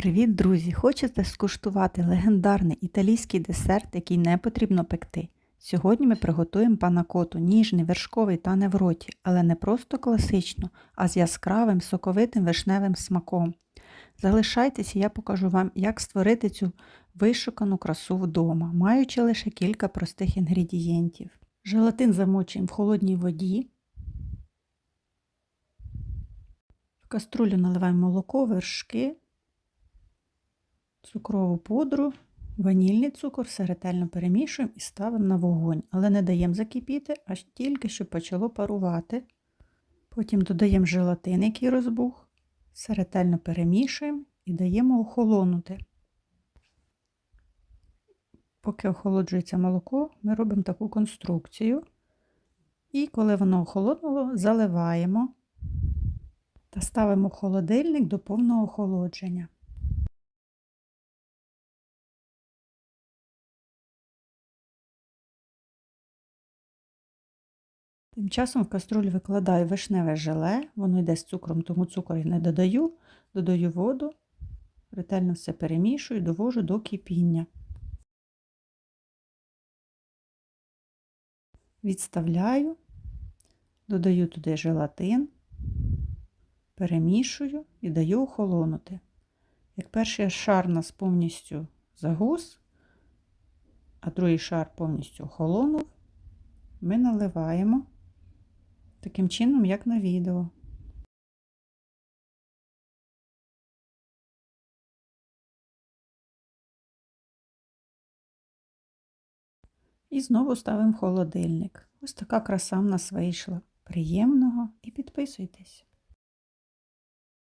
Привіт, друзі! Хочете скуштувати легендарний італійський десерт, який не потрібно пекти? Сьогодні ми приготуємо панакоту, ніжний, вершковий та не в роті, але не просто класично, а з яскравим соковитим вишневим смаком. Залишайтеся, я покажу вам, як створити цю вишукану красу вдома, маючи лише кілька простих інгредієнтів. Желатин замочуємо в холодній воді. В каструлю наливаємо молоко, вершки цукрову пудру, ванільний цукор, все ретельно перемішуємо і ставимо на вогонь, але не даємо закипіти, аж тільки щоб почало парувати. Потім додаємо желатин, який розбух, все ретельно перемішуємо і даємо охолонути. Поки охолоджується молоко, ми робимо таку конструкцію. І коли воно охолонуло, заливаємо та ставимо холодильник до повного охолодження. Тим часом в каструлю викладаю вишневе желе, воно йде з цукром, тому цукор я не додаю, додаю воду, ретельно все перемішую, довожу до кипіння. Відставляю, додаю туди желатин, перемішую і даю охолонути. Як перший шар нас повністю загус, а другий шар повністю охолонув, ми наливаємо таким чином, як на відео. І знову ставимо холодильник. Ось така краса в нас вийшла. Приємного і підписуйтесь.